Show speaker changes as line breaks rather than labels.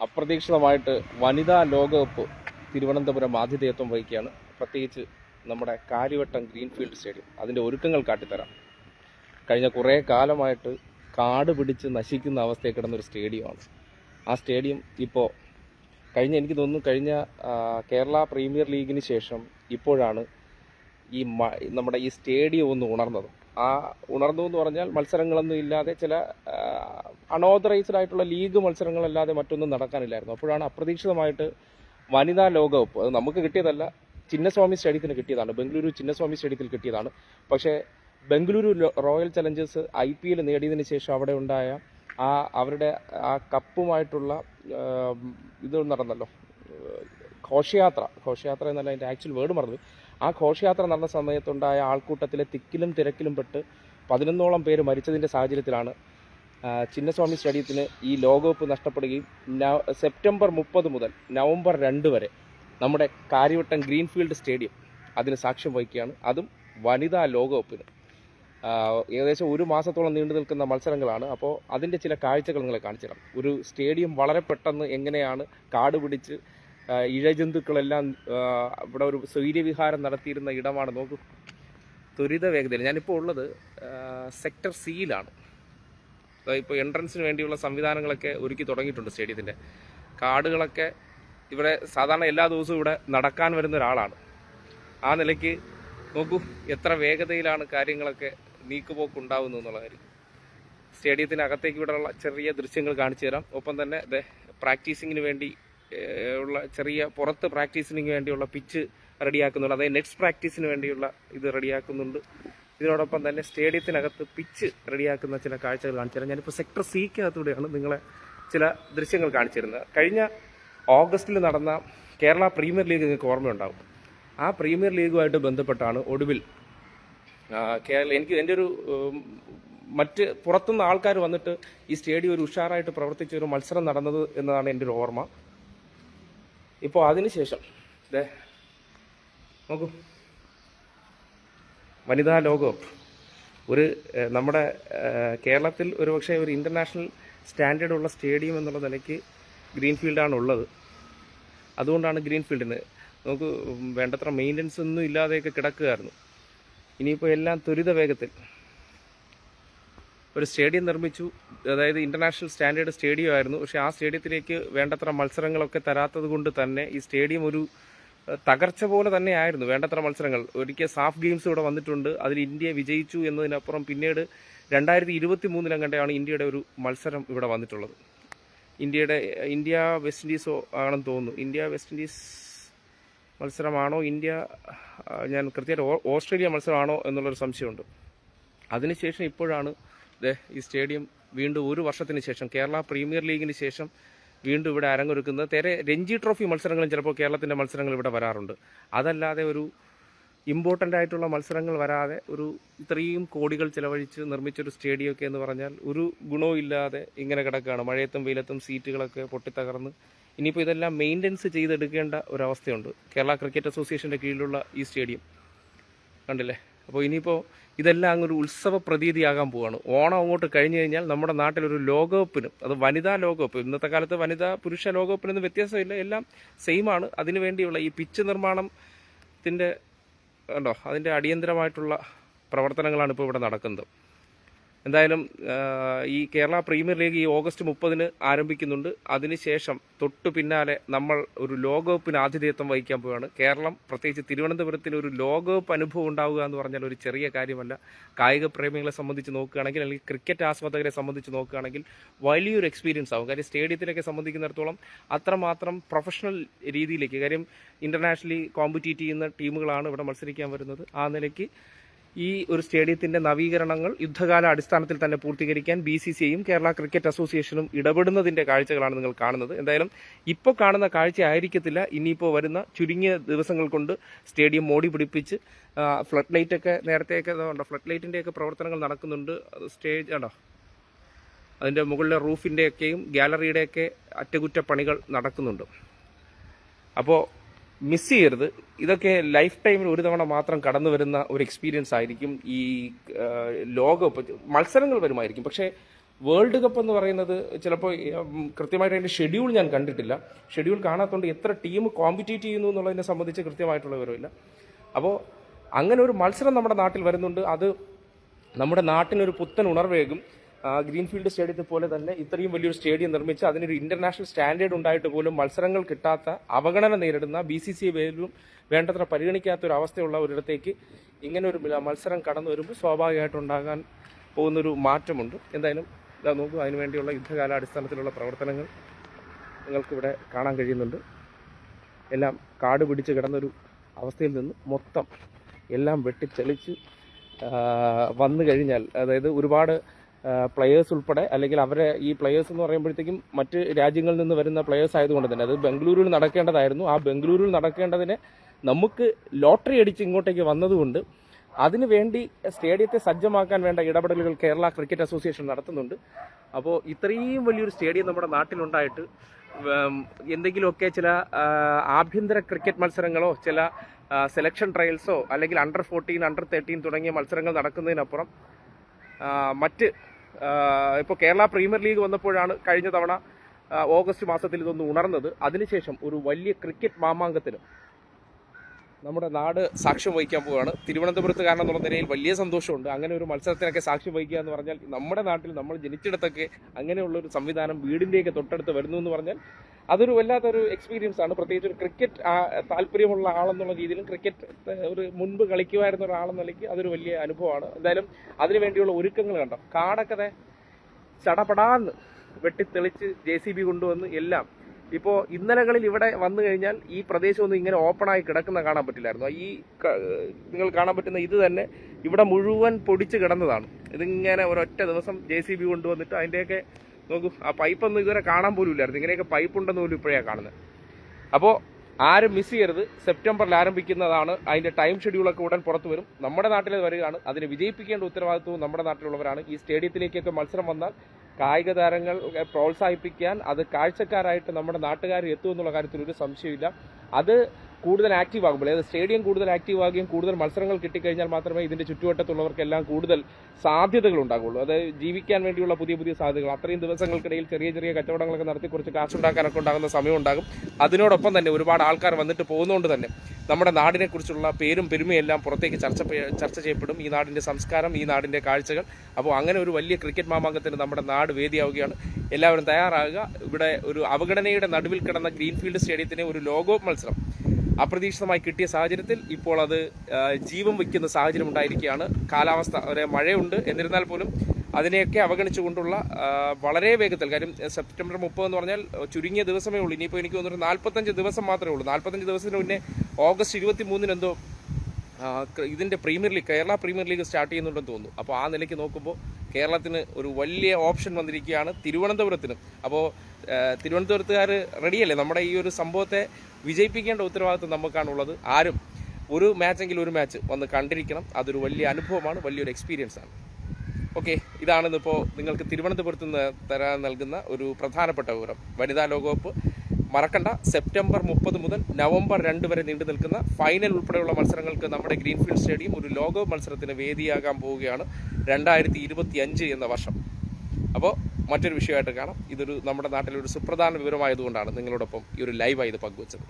അപ്രതീക്ഷിതമായിട്ട് വനിതാ ലോകകപ്പ് തിരുവനന്തപുരം ആതിഥേയത്വം വഹിക്കുകയാണ്. പ്രത്യേകിച്ച് നമ്മുടെ കാര്യവട്ടം ഗ്രീൻഫീൽഡ് സ്റ്റേഡിയം. അതിന്റെ ഒരുക്കങ്ങൾ കാട്ടിത്തരാം. കഴിഞ്ഞ കുറേ കാലമായിട്ട് കാട് പിടിച്ച് നശിക്കുന്ന അവസ്ഥയിൽ കിടന്നൊരു സ്റ്റേഡിയമാണ്. ആ സ്റ്റേഡിയം ഇപ്പോൾ കഴിഞ്ഞ എനിക്ക് തോന്നുന്നു കഴിഞ്ഞ കേരള പ്രീമിയർ ലീഗിന് ശേഷം ഇപ്പോഴാണ് ഈ നമ്മുടെ ഈ സ്റ്റേഡിയം ഒന്ന് ഉണർന്നത്. ആ ഉണർന്നു എന്ന് പറഞ്ഞാൽ മത്സരങ്ങളൊന്നും ഇല്ലാതെ ചില അൺഓതറൈസ്ഡ് ആയിട്ടുള്ള ലീഗ് മത്സരങ്ങളല്ലാതെ മറ്റൊന്നും നടക്കാനില്ലായിരുന്നു. അപ്പോഴാണ് അപ്രതീക്ഷിതമായിട്ട് വനിതാ ലോകകപ്പ്. അത് നമുക്ക് കിട്ടിയതല്ല. ചിന്നസ്വാമി സ്റ്റേഡിയത്തിന് കിട്ടിയതാണ്. ബംഗളൂരു ചിന്നസ്വാമി സ്റ്റേഡിയത്തിൽ കിട്ടിയതാണ്. പക്ഷേ Bengaluru Royal Challengers I P L നേടിയതിന് ശേഷം അവിടെ ഉണ്ടായ ആ അവരുടെ ആ കപ്പുമായിട്ടുള്ള ഇത് നടന്നല്ലോ. ഘോഷയാത്ര. ഘോഷയാത്ര എന്നല്ല അതിന്റെ ആക്ച്വൽ വേർഡ് മറന്നു. ആ ഘോഷയാത്ര നടന്ന സമയത്തുണ്ടായ ആൾക്കൂട്ടത്തിലെ തിക്കിലും തിരക്കിലും പെട്ട് പതിനൊന്നോളം പേര് മരിച്ചതിന്റെ സാഹചര്യത്തിലാണ് ചിന്നസ്വാമി സ്റ്റേഡിയത്തിന് ഈ ലോകകപ്പ് നഷ്ടപ്പെടുകയും സെപ്റ്റംബർ മുപ്പത് മുതൽ നവംബർ രണ്ട് വരെ നമ്മുടെ കാര്യവട്ടം ഗ്രീൻഫീൽഡ് സ്റ്റേഡിയം അതിന് സാക്ഷ്യം വഹിക്കുകയാണ്. അതും വനിതാ ലോകകപ്പിന്. ഏകദേശം ഒരു മാസത്തോളം നീണ്ടു നിൽക്കുന്ന മത്സരങ്ങളാണ്. അപ്പോൾ അതിന്റെ ചില കാഴ്ചകൾ നിങ്ങളെ കാണിച്ചു തരാം ഒരു സ്റ്റേഡിയം വളരെ പെട്ടെന്ന് എങ്ങനെയാണ് കാട് പിടിച്ച് ഇഴജന്തുക്കളെല്ലാം ഇവിടെ ഒരു സൈര്യവിഹാരം നടത്തിയിരുന്ന ഇടമാണ്. നോക്കൂ ത്വരിത വേഗതയിൽ ഞാനിപ്പോൾ ഉള്ളത് സെക്ടർ സിയിലാണ്. ഇപ്പോൾ എൻട്രൻസിന് വേണ്ടിയുള്ള സംവിധാനങ്ങളൊക്കെ ഒരുക്കി തുടങ്ങിയിട്ടുണ്ട് സ്റ്റേഡിയത്തിന്റെ കാടുകളൊക്കെ ഇവിടെ സാധാരണ എല്ലാ ദിവസവും ഇവിടെ നടക്കാൻ വരുന്ന ഒരാളാണ്. ആ നിലയ്ക്ക് നോക്കൂ എത്ര വേഗതയിലാണ് കാര്യങ്ങളൊക്കെ നീക്കുപോക്ക് ഉണ്ടാവുന്നു എന്നുള്ള കാര്യം. സ്റ്റേഡിയത്തിനകത്തേക്ക് ഇവിടെയുള്ള ചെറിയ ദൃശ്യങ്ങൾ കാണിച്ചു തരാം. ഒപ്പം തന്നെ പ്രാക്ടീസിങ്ങിന് വേണ്ടി ഉള്ള ചെറിയ പുറത്ത് പ്രാക്ടീസിന് വേണ്ടിയുള്ള പിച്ച് റെഡിയാക്കുന്നുണ്ട് അതായത് നെറ്റ്സ് പ്രാക്ടീസിന് വേണ്ടിയുള്ള ഇത് റെഡിയാക്കുന്നുണ്ട് ഇതിനോടൊപ്പം തന്നെ സ്റ്റേഡിയത്തിനകത്ത് പിച്ച് റെഡിയാക്കുന്ന ചില കാഴ്ചകൾ കാണിച്ചു തരാം ഞാനിപ്പോൾ സെക്ടർ സിക്കകത്തൂടെയാണ് നിങ്ങളെ ചില ദൃശ്യങ്ങൾ കാണിച്ചു തരുന്നത് കഴിഞ്ഞ ഓഗസ്റ്റിൽ നടന്ന കേരള പ്രീമിയർ ലീഗ് നിങ്ങൾക്ക് ഓർമ്മയുണ്ടാവും. ആ പ്രീമിയർ ലീഗുമായിട്ട് ബന്ധപ്പെട്ടാണ് ഒടുവിൽ കേരള എനിക്ക് എന്റെ ഒരു മറ്റ് പുറത്തുനിന്ന് ആൾക്കാർ വന്നിട്ട് ഈ സ്റ്റേഡിയം ഒരു ഉഷാറായിട്ട് പ്രവർത്തിച്ച ഒരു മത്സരം നടന്നത് എന്നതാണ് എന്റെ ഒരു ഓർമ്മ. ഇപ്പോൾ അതിനുശേഷം ദേ നോക്കൂ. വനിതാ ലോകകപ്പ്. ഒരു നമ്മുടെ കേരളത്തിൽ ഒരു പക്ഷേ ഒരു ഇന്റർനാഷണൽ സ്റ്റാൻഡേർഡ് ഉള്ള സ്റ്റേഡിയം എന്നുള്ള നിലയ്ക്ക് ഗ്രീൻഫീൽഡാണ് ഉള്ളത് അതുകൊണ്ടാണ് ഗ്രീൻഫീൽഡിന്. നമുക്ക് വേണ്ടത്ര മെയിന്റനൻസ് ഒന്നും ഇല്ലാതെയൊക്കെ കിടക്കുകയായിരുന്നു. ഇനിയിപ്പോൾ എല്ലാം ത്വരിത വേഗത്തിൽ. ഒരു സ്റ്റേഡിയം നിർമ്മിച്ചു. അതായത് ഇന്റർനാഷണൽ സ്റ്റാൻഡേർഡ് സ്റ്റേഡിയം ആയിരുന്നു പക്ഷേ ആ സ്റ്റേഡിയത്തിലേക്ക് വേണ്ടത്ര മത്സരങ്ങളൊക്കെ തരാത്തത് കൊണ്ട് തന്നെ ഈ സ്റ്റേഡിയം ഒരു തകർച്ച പോലെ തന്നെയായിരുന്നു വേണ്ടത്ര മത്സരങ്ങൾ. ഒരിക്കൽ സാഫ് ഗെയിംസ് ഇവിടെ വന്നിട്ടുണ്ട്. അതിൽ ഇന്ത്യ വിജയിച്ചു എന്നതിനപ്പുറം പിന്നീട് രണ്ടായിരത്തി ഇരുപത്തി മൂന്നിലും കണ്ടാണ് ഇന്ത്യയുടെ ഒരു മത്സരം ഇവിടെ വന്നിട്ടുള്ളത്. ഇന്ത്യയുടെ ഇന്ത്യ വെസ്റ്റ് ഇൻഡീസോ ആണെന്ന് തോന്നുന്നു. ഇന്ത്യ വെസ്റ്റ് ഇൻഡീസ് മത്സരമാണോ ഇന്ത്യ ഞാൻ കൃത്യമായിട്ട് ഓസ്ട്രേലിയ മത്സരമാണോ എന്നുള്ളൊരു സംശയമുണ്ട്. അതിനുശേഷം ഇപ്പോഴാണ് ഈ സ്റ്റേഡിയം വീണ്ടും ഒരു വർഷത്തിന് ശേഷം കേരള പ്രീമിയർ ലീഗിന് ശേഷം വീണ്ടും ഇവിടെ അരങ്ങൊരുക്കുന്നത്. നേരെ രഞ്ജി ട്രോഫി മത്സരങ്ങളും ചിലപ്പോൾ കേരളത്തിന്റെ മത്സരങ്ങൾ ഇവിടെ വരാറുണ്ട്. അതല്ലാതെ ഒരു ഇമ്പോർട്ടന്റ് ആയിട്ടുള്ള മത്സരങ്ങൾ വരാതെ ഒരു ഇത്രയും കോടികൾ ചിലവഴിച്ച് നിർമ്മിച്ചൊരു സ്റ്റേഡിയമൊക്കെ എന്ന് പറഞ്ഞാൽ ഒരു ഗുണവും ഇല്ലാതെ ഇങ്ങനെ കിടക്കുകയാണ് മഴയത്തും വെയിലത്തും സീറ്റുകളൊക്കെ പൊട്ടിത്തകർന്ന് ഇനിയിപ്പോൾ ഇതെല്ലാം മെയിന്റെനൻസ് ചെയ്തെടുക്കേണ്ട ഒരവസ്ഥയുണ്ട്. കേരള ക്രിക്കറ്റ് അസോസിയേഷന്റെ കീഴിലുള്ള ഈ സ്റ്റേഡിയം. കണ്ടില്ലേ? അപ്പോൾ ഇനിയിപ്പോൾ ഇതെല്ലാം അങ്ങ് ഒരു ഉത്സവ പ്രതീതിയാകാൻ പോവാണ്. ഓണം അങ്ങോട്ട് കഴിഞ്ഞു കഴിഞ്ഞാൽ നമ്മുടെ നാട്ടിലൊരു ലോകകപ്പിനും അത് വനിതാ ലോകകപ്പ് ഇന്നത്തെ കാലത്ത് വനിതാ പുരുഷ ലോകകപ്പിനൊന്നും വ്യത്യാസമില്ല എല്ലാം സെയിമാണ്. ആണ് അതിനു വേണ്ടിയുള്ള ഈ പിച്ച് നിർമ്മാണത്തിന്റെ കണ്ടോ അതിന്റെ അടിയന്തരമായിട്ടുള്ള പ്രവർത്തനങ്ങളാണ് ഇപ്പോൾ ഇവിടെ നടക്കുന്നത്. എന്തായാലും ഈ കേരള പ്രീമിയർ ലീഗ് ഈ ഓഗസ്റ്റ് മുപ്പതിന് ആരംഭിക്കുന്നുണ്ട്. അതിനുശേഷം തൊട്ടു പിന്നാലെ നമ്മൾ ഒരു ലോകകപ്പിന് ആതിഥേയത്വം വഹിക്കാൻ പോവുകയാണ്. കേരളം പ്രത്യേകിച്ച് തിരുവനന്തപുരത്തിന് ഒരു ലോകകപ്പ് അനുഭവം ഉണ്ടാവുക എന്ന് പറഞ്ഞാൽ ഒരു ചെറിയ കാര്യമല്ല. കായിക പ്രേമികളെ സംബന്ധിച്ച് നോക്കുകയാണെങ്കിൽ അല്ലെങ്കിൽ ക്രിക്കറ്റ് ആസ്വാദകരെ സംബന്ധിച്ച് നോക്കുകയാണെങ്കിൽ വലിയൊരു എക്സ്പീരിയൻസ് ആവും. കാര്യം സ്റ്റേഡിയത്തിലൊക്കെ സംബന്ധിക്കുന്നിടത്തോളം അത്രമാത്രം പ്രൊഫഷണൽ രീതിയിലേക്ക് കാര്യം ഇന്റർനാഷണലി കോമ്പറ്റീറ്റ് ചെയ്യുന്ന ടീമുകളാണ് ഇവിടെ മത്സരിക്കാൻ വരുന്നത്. ആ നിലയ്ക്ക് ഈ ഒരു സ്റ്റേഡിയത്തിന്റെ നവീകരണങ്ങൾ യുദ്ധകാല അടിസ്ഥാനത്തിൽ തന്നെ പൂർത്തീകരിക്കാൻ ബി സി സിയും കേരള ക്രിക്കറ്റ് അസോസിയേഷനും ഇടപെടുന്നതിന്റെ കാഴ്ചകളാണ് നിങ്ങൾ കാണുന്നത്. എന്തായാലും ഇപ്പോൾ കാണുന്ന കാഴ്ച ആയിരിക്കത്തില്ല. ഇനിയിപ്പോൾ വരുന്ന ചുരുങ്ങിയ ദിവസങ്ങൾ കൊണ്ട് സ്റ്റേഡിയം മോടി പിടിപ്പിച്ച് ഫ്ലഡ് ലൈറ്റ് ഒക്കെ നേരത്തെയൊക്കെ ഉണ്ടോ ഫ്ലഡ് ലൈറ്റിന്റെ ഒക്കെ പ്രവർത്തനങ്ങൾ നടക്കുന്നുണ്ട്. സ്റ്റേജ് ആണോ അതിന്റെ മുകളിലെ റൂഫിന്റെയൊക്കെയും ഗ്യാലറിയുടെയൊക്കെ അറ്റകുറ്റപ്പണികൾ നടക്കുന്നുണ്ട്. അപ്പോൾ മിസ് ചെയ്യരുത്. ഇതൊക്കെ ലൈഫ് ടൈമിൽ ഒരു തവണ മാത്രം കടന്നു വരുന്ന ഒരു എക്സ്പീരിയൻസ് ആയിരിക്കും ഈ ലോകകപ്പ് മത്സരങ്ങൾ വരുമായിരിക്കും. പക്ഷേ വേൾഡ് കപ്പ് എന്ന് പറയുന്നത് ചിലപ്പോൾ കൃത്യമായിട്ട് അതിന്റെ ഷെഡ്യൂൾ ഞാൻ കണ്ടിട്ടില്ല. ഷെഡ്യൂൾ കാണാത്തതുകൊണ്ട് എത്ര ടീം കോമ്പറ്റീറ്റ് ചെയ്യുന്നു എന്നുള്ളതിനെ സംബന്ധിച്ച് കൃത്യമായിട്ടുള്ള വിവരമില്ല. അപ്പോൾ അങ്ങനെ ഒരു മത്സരം നമ്മുടെ നാട്ടിൽ വരുന്നുണ്ട്. അത് നമ്മുടെ നാട്ടിനൊരു പുത്തൻ ഉണർവേകും. ഗ്രീൻഫീൽഡ് സ്റ്റേഡിയത്തെ പോലെ തന്നെ ഇത്രയും വലിയൊരു സ്റ്റേഡിയം നിർമ്മിച്ച് അതിനൊരു ഇന്റർനാഷണൽ സ്റ്റാൻഡേർഡ് ഉണ്ടായിട്ട് പോലും മത്സരങ്ങൾ കിട്ടാത്ത അവഗണന നേരിടുന്ന ബി സി സി പേരും വേണ്ടത്ര പരിഗണിക്കാത്ത ഒരു അവസ്ഥയുള്ള ഒരിടത്തേക്ക് ഇങ്ങനെ ഒരു മത്സരം കടന്നു വരുമ്പോൾ സ്വാഭാവികമായിട്ടുണ്ടാകാൻ പോകുന്നൊരു മാറ്റമുണ്ട്. എന്തായാലും ഇതാ നോക്കൂ അതിനുവേണ്ടിയുള്ള യുദ്ധകാലാടിസ്ഥാനത്തിലുള്ള പ്രവർത്തനങ്ങൾ നിങ്ങൾക്കിവിടെ കാണാൻ കഴിയുന്നുണ്ട്. എല്ലാം കാട് പിടിച്ച് കിടന്നൊരു അവസ്ഥയിൽ നിന്ന് മൊത്തം എല്ലാം വെട്ടിത്തെളിച്ച് ആ, വന്നു കഴിഞ്ഞാൽ അതായത് ഒരുപാട് പ്ലെയേഴ്സ് ഉൾപ്പെടെ അല്ലെങ്കിൽ അവരെ ഈ പ്ലെയേഴ്സ് എന്ന് പറയുമ്പോഴത്തേക്കും മറ്റ് രാജ്യങ്ങളിൽ നിന്ന് വരുന്ന പ്ലെയേഴ്സ് ആയതുകൊണ്ട് തന്നെ അത് ബംഗളൂരുവിൽ നടക്കേണ്ടതായിരുന്നു. ആ ബംഗളൂരുവിൽ നടക്കേണ്ടതിന് നമുക്ക് ലോട്ടറി അടിച്ച് ഇങ്ങോട്ടേക്ക് വന്നതുകൊണ്ട് അതിനുവേണ്ടി സ്റ്റേഡിയത്തെ സജ്ജമാക്കാൻ വേണ്ട ഇടപെടലുകൾ കേരള ക്രിക്കറ്റ് അസോസിയേഷൻ നടത്തുന്നുണ്ട്. അപ്പോൾ ഇത്രയും വലിയൊരു സ്റ്റേഡിയം നമ്മുടെ നാട്ടിലുണ്ടായിട്ട് എന്തെങ്കിലുമൊക്കെ ചില ആഭ്യന്തര ക്രിക്കറ്റ് മത്സരങ്ങളോ ചില സെലക്ഷൻ ട്രയൽസോ അല്ലെങ്കിൽ അണ്ടർ ഫോർട്ടീൻ അണ്ടർ തേർട്ടീൻ തുടങ്ങിയ മത്സരങ്ങൾ നടക്കുന്നതിനപ്പുറം മറ്റ് ഇപ്പോൾ കേരള പ്രീമിയർ ലീഗ് വന്നപ്പോഴാണ് കഴിഞ്ഞ തവണ ഓഗസ്റ്റ് മാസത്തിൽ ഇതൊന്ന് ഉണർന്നത്. അതിനുശേഷം ഒരു വലിയ ക്രിക്കറ്റ് മാമാങ്കത്തിന് നമ്മുടെ നാട് സാക്ഷ്യം വഹിക്കാൻ പോവുകയാണ്. തിരുവനന്തപുരത്ത് കാരണം എന്നുള്ള നിലയിൽ വലിയ സന്തോഷമുണ്ട്. അങ്ങനെ ഒരു മത്സരത്തിനൊക്കെ സാക്ഷ്യം വഹിക്കുക എന്ന് പറഞ്ഞാൽ നമ്മുടെ നാട്ടിൽ നമ്മൾ ജനിച്ചിടത്തൊക്കെ അങ്ങനെയുള്ള ഒരു സംവിധാനം വീടിന്റെയൊക്കെ തൊട്ടടുത്ത് വരുന്നു എന്ന് പറഞ്ഞാൽ അതൊരു വല്ലാത്തൊരു എക്സ്പീരിയൻസ് ആണ്. പ്രത്യേകിച്ച് ഒരു ക്രിക്കറ്റ് താല്പര്യമുള്ള ആളെന്നുള്ള രീതിയിലും ക്രിക്കറ്റ് ഒരു മുൻപ് കളിക്കുമായിരുന്ന ഒരാളെന്ന നിലയ്ക്ക് അതൊരു വലിയ അനുഭവമാണ്. എന്തായാലും അതിനുവേണ്ടിയുള്ള ഒരുക്കങ്ങൾ കണ്ടോ? കാടൊക്കെ ചടപടാന്ന് വെട്ടിത്തെളിച്ച് ജെ സി ബി കൊണ്ടുവന്ന് എല്ലാം ഇപ്പോൾ ഇന്നലകളിൽ ഇവിടെ വന്നു കഴിഞ്ഞാൽ ഈ പ്രദേശം ഒന്നും ഇങ്ങനെ ഓപ്പണായി കിടക്കുന്ന കാണാൻ പറ്റില്ലായിരുന്നു. ഈ നിങ്ങൾ കാണാൻ പറ്റുന്ന ഇത് തന്നെ ഇവിടെ മുഴുവൻ പൊടിച്ച് കിടന്നതാണ്. ഇതിങ്ങനെ ഒരൊറ്റ ദിവസം ജെ സി ബി കൊണ്ടുവന്നിട്ട് അതിന്റെയൊക്കെ നോക്കൂ ആ പൈപ്പൊന്നും ഇതുവരെ കാണാൻ പോലും ഇല്ലായിരുന്നു. ഇങ്ങനെയൊക്കെ പൈപ്പ് ഉണ്ടെന്ന് പോലും ഇപ്പോഴാണ് കാണുന്നത് അപ്പോൾ ആരും മിസ് ചെയ്യരുത്. സെപ്റ്റംബറിൽ ആരംഭിക്കുന്നതാണ്. അതിന്റെ ടൈം ഷെഡ്യൂളൊക്കെ ഉടൻ പുറത്തു വരും. നമ്മുടെ നാട്ടിൽ വരികയാണ്. അതിനെ വിജയിപ്പിക്കേണ്ട ഉത്തരവാദിത്വവും നമ്മുടെ നാട്ടിലുള്ളവരാണ്. ഈ സ്റ്റേഡിയത്തിലേക്കൊക്കെ മത്സരം വന്നാൽ കായിക താരങ്ങൾ പ്രോത്സാഹിപ്പിക്കാൻ അത് കാഴ്ചക്കാരായിട്ട് നമ്മുടെ നാട്ടുകാർ എത്തുമെന്നുള്ള കാര്യത്തിൽ ഒരു സംശയമില്ല അത് കൂടുതൽ ആക്റ്റീവ് ആകുമ്പോൾ അതായത് സ്റ്റേഡിയം കൂടുതൽ ആക്റ്റീവ് ആകുകയും കൂടുതൽ മത്സരങ്ങൾ കിട്ടിക്കഴിഞ്ഞാൽ മാത്രമേ ഇതിന്റെ ചുറ്റുവട്ടത്തുള്ളവർക്കെല്ലാം കൂടുതൽ സാധ്യതകൾ ഉണ്ടാകുള്ളൂ. അതായത് ജീവിക്കാൻ വേണ്ടിയുള്ള പുതിയ പുതിയ സാധ്യതകൾ അത്രയും ദിവസങ്ങൾക്കിടയിൽ ചെറിയ ചെറിയ കച്ചവടങ്ങളൊക്കെ നടത്തി കുറച്ച് കാശുണ്ടാക്കാനൊക്കെ ഉണ്ടാകുന്ന സമയം ഉണ്ടാകും അതിനോടൊപ്പം തന്നെ ഒരുപാട് ആൾക്കാർ വന്നിട്ട് പോകുന്നതുകൊണ്ട് തന്നെ നമ്മുടെ നാടിനെക്കുറിച്ചുള്ള പേരും പെരുമയും എല്ലാം പുറത്തേക്ക് ചർച്ച ചർച്ച ചെയ്യപ്പെടും. ഈ നാടിന്റെ സംസ്കാരം ഈ നാടിന്റെ കാഴ്ചകൾ. അപ്പോൾ അങ്ങനെ ഒരു വലിയ ക്രിക്കറ്റ് മാമാങ്കത്തിന് നമ്മുടെ നാട് വേദിയാവുകയാണ്. എല്ലാവരും തയ്യാറാകുക. ഇവിടെ ഒരു അവഗണനയുടെ നടുവിൽ കിടന്ന ഗ്രീൻഫീൽഡ് സ്റ്റേഡിയത്തിന് ഒരു ലോഗോ മത്സരം അപ്രതീക്ഷിതമായി കിട്ടിയ സാഹചര്യത്തിൽ ഇപ്പോൾ അത് ജീവൻ വയ്ക്കുന്ന സാഹചര്യം ഉണ്ടായിരിക്കുകയാണ്. കാലാവസ്ഥ മഴയുണ്ട്. എന്നിരുന്നാൽ പോലും അതിനെയൊക്കെ അവഗണിച്ചുകൊണ്ടുള്ള വളരെ വേഗത്തിൽ കാര്യം സെപ്റ്റംബർ മുപ്പത് എന്ന് പറഞ്ഞാൽ ചുരുങ്ങിയ ദിവസമേ ഉള്ളൂ. ഇനിയിപ്പോൾ എനിക്ക് തോന്നുന്നു നാൽപ്പത്തഞ്ച് ദിവസം മാത്രമേ ഉള്ളൂ. നാൽപ്പത്തഞ്ച് ദിവസത്തിന് മുന്നേ ഓഗസ്റ്റ് ഇരുപത്തി മൂന്നിന് എന്തോ ആ, ഇതിന്റെ premier league Kerala premier league start ചെയ്യുന്നുണ്ടെന്ന് തോന്നുന്നു. അപ്പോൾ ആ നിലയ്ക്ക് നോക്കുമ്പോൾ കേരളത്തിന് ഒരു വലിയ ഓപ്ഷൻ വന്നിരിക്കുകയാണ് തിരുവനന്തപുരത്തിന്. അപ്പോൾ തിരുവനന്തപുരത്തുകാർ റെഡിയല്ലേ? നമ്മുടെ ഈ ഒരു സംഭവത്തെ വിജയിപ്പിക്കേണ്ട ഉത്തരവാദിത്വം നമുക്കാണുള്ളത്. ആരും ഒരു മാച്ചെങ്കിലും ഒരു മാച്ച് വന്ന് കണ്ടിരിക്കണം. അതൊരു വലിയ അനുഭവമാണ് വലിയൊരു എക്സ്പീരിയൻസ് ആണ്. ഓക്കെ ഇതാണ് ഇപ്പോൾ നിങ്ങൾക്ക് തിരുവനന്തപുരത്ത് നിന്ന് തരാൻ നൽകുന്ന ഒരു പ്രധാനപ്പെട്ട വിവരം. വനിതാ ലോകകപ്പ് മറക്കണ്ട. സെപ്റ്റംബർ മുപ്പത് മുതൽ നവംബർ രണ്ട് വരെ നീണ്ടു നിൽക്കുന്ന ഫൈനൽ ഉൾപ്പെടെയുള്ള മത്സരങ്ങൾക്ക് നമ്മുടെ ഗ്രീൻഫീൽഡ് സ്റ്റേഡിയം ഒരു ലോകകപ്പ് മത്സരത്തിന് വേദിയാകാൻ പോവുകയാണ് രണ്ടായിരത്തി ഇരുപത്തി അഞ്ച് എന്ന വർഷം. അപ്പോൾ മറ്റൊരു വിഷയമായിട്ട് കാണാം. ഇതൊരു നമ്മുടെ നാട്ടിലെ ഒരു സുപ്രധാന വിവരമായതുകൊണ്ടാണ് നിങ്ങളോടൊപ്പം ഈ ഒരു ലൈവായി ഇത് പങ്കുവച്ചത്.